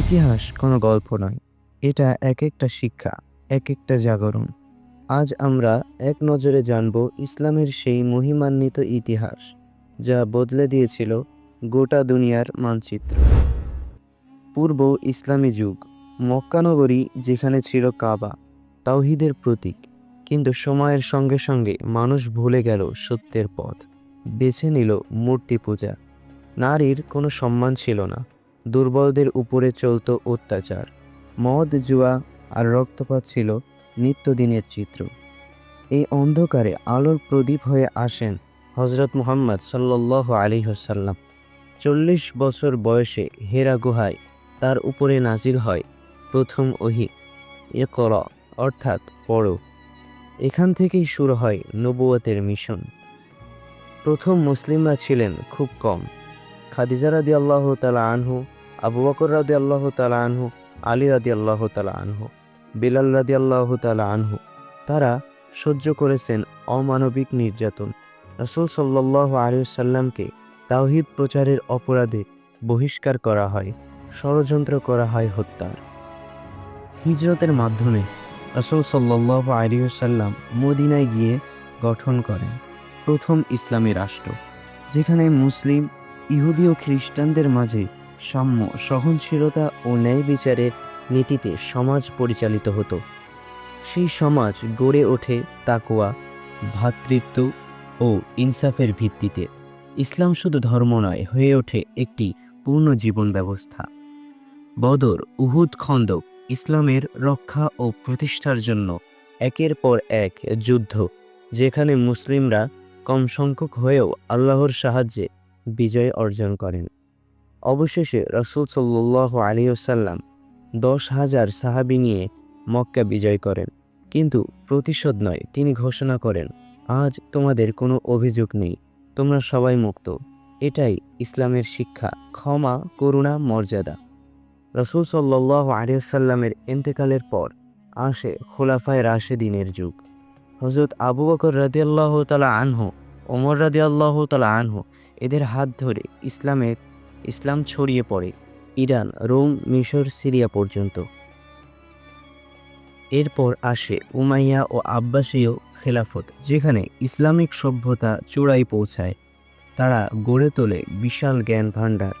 ইতিহাস কোনো গল্প নয়, এটা এক একটা শিক্ষা এক একটা জাগরণ। আজ আমরা এক নজরে জানব ইসলামের সেই মহিমান্বিত ইতিহাস, যা বদলে দিয়েছিল গোটা দুনিয়ার মানচিত্র। পূর্ব ইসলামী যুগ মক্কানগরী যেখানে ছিল কাবা, তাওহিদের প্রতীক, কিন্তু সময়ের সঙ্গে সঙ্গে মানুষ ভুলে গেল সত্যের পথ, বেছে নিল মূর্তি পূজা। নারীর কোনো সম্মান ছিল না। দুর্বলদের উপরে চলত অত্যাচার। মদ, জুয়া আর রক্তপাত ছিল নিত্যদিনের চিত্র। এই অন্ধকারে আলোর প্রদীপ হয়ে আসেন হজরত মুহাম্মদ সাল্লাহ আলী হাসাল্লাম চল্লিশ বছর বয়সে হেরা গুহায় তার উপরে নাজির হয় প্রথম ওহি এ কর অর্থাৎ পড়ো। এখান থেকেই শুরু হয় নবুয়তের মিশন। প্রথম মুসলিমরা ছিলেন খুব কম। খাদিজারাদি আল্লাহ তালা আনহু আবু বকর রাদি আল্লাহ তালা আনহু, আলী রাদি আল্লাহ তালা আনহু, বিলাল রাদি আল্লাহ তালা আনহু, তারা সহ্য করেছেন অমানবিক নির্যাতন। রসুল সাল্লাহ আলিয়াল্লামকে তাওহিদ প্রচারের অপরাধে বহিষ্কার করা হয়, ষড়যন্ত্র করা হয় হত্যার। হিজরতের মাধ্যমে রসুল সাল্লাহ আলিয়াল্লাম মদিনায় গিয়ে গঠন করেন প্রথম ইসলামী রাষ্ট্র, যেখানে মুসলিম, ইহুদি ও খ্রিস্টানদের মাঝে সাম্য, সহনশীলতা ও ন্যায় বিচারের নীতিতে সমাজ পরিচালিত হতো। সেই সমাজ গড়ে ওঠে তাকুয়া ভ্রাতৃত্ব ও ইনসাফের ভিত্তিতে। ইসলাম শুধু ধর্ম নয়, হয়ে ওঠে একটি পূর্ণ জীবন ব্যবস্থা। বদর, উহুদ খন্দক ইসলামের রক্ষা ও প্রতিষ্ঠার জন্য একের পর এক যুদ্ধ, যেখানে মুসলিমরা কম সংখ্যক হয়েও আল্লাহর সাহায্যে বিজয় অর্জন করেন। অবশেষে রসুল সাল্লাহ আলিয়াল্লাম দশ হাজার সাহাবি নিয়ে মক্কা বিজয় করেন। কিন্তু প্রতিশোধ নয়, তিনি ঘোষণা করেন, আজ তোমাদের কোনো অভিযোগ নেই, তোমরা সবাই মুক্ত। এটাই ইসলামের শিক্ষা, ক্ষমা, করুণা, মর্যাদা। রসুল সাল্লাহ আলিয়াল্লামের এন্তেকালের পর আসে খোলাফায় রাশেদিনের যুগ। হজরত আবু বকর রাদি আল্লাহ তালা আনহু, ওমর রাদি আল্লাহ তালা আনহু এদের হাত ধরে ইসলামের ইসলাম ছড়িয়ে পড়ে, ইরান, রোম, মিশর, সিরিয়া পর্যন্ত। এরপর আসে উমাইয়া ও আব্বাসীয় খেলাফত, যেখানে ইসলামিক সভ্যতা চূড়ায় পৌঁছায়। তারা গড়ে তোলে বিশাল জ্ঞান ভাণ্ডার।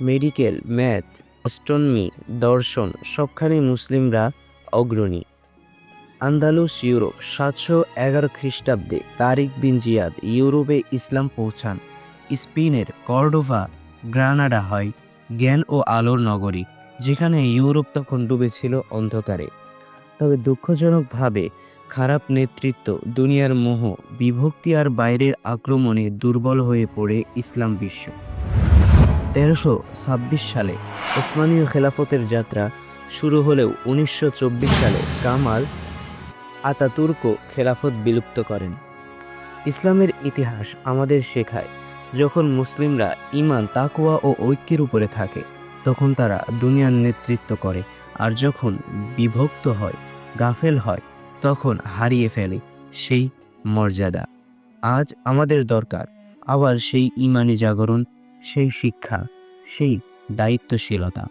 মেডিকেল, ম্যাথ অস্ট্রনমি দর্শন, সবখানে মুসলিমরা অগ্রণী। আন্দালুস, ইউরোপ, সাতশো এগারো খ্রিস্টাব্দে তারিক বিন জিয়াদ ইউরোপে ইসলাম পৌঁছান। স্পেনের কর্ডোভা গ্রানাডা হয়, জ্ঞান ও আলোর নগরী, যেখানে ইউরোপ তখন ডুবেছিল অন্ধকারে। তবে দুঃখজনকভাবে খারাপ নেতৃত্ব দুনিয়ার মোহ, বিভক্তি আর বাইরের আক্রমণে দুর্বল হয়ে পড়ে ইসলাম বিশ্ব। তেরোশো ছাব্বিশ সালে ওসমানীয় খেলাফতের যাত্রা শুরু হলেও উনিশশো চব্বিশ সালে কামাল আতাতুর্ক খেলাফত বিলুপ্ত করেন। ইসলামের ইতিহাস আমাদের শেখায় যখন মুসলিমরা ইমান তাকুয়া ও ঐক্যের উপরে থাকে, তখন তারা দুনিয়ার নেতৃত্ব করে। আর যখন বিভক্ত হয়, গাফেল হয়, তখন হারিয়ে ফেলে সেই মর্যাদা। আজ আমাদের দরকার আবার সেই ইমানি জাগরণ, সেই শিক্ষা, সেই দায়িত্বশীলতা।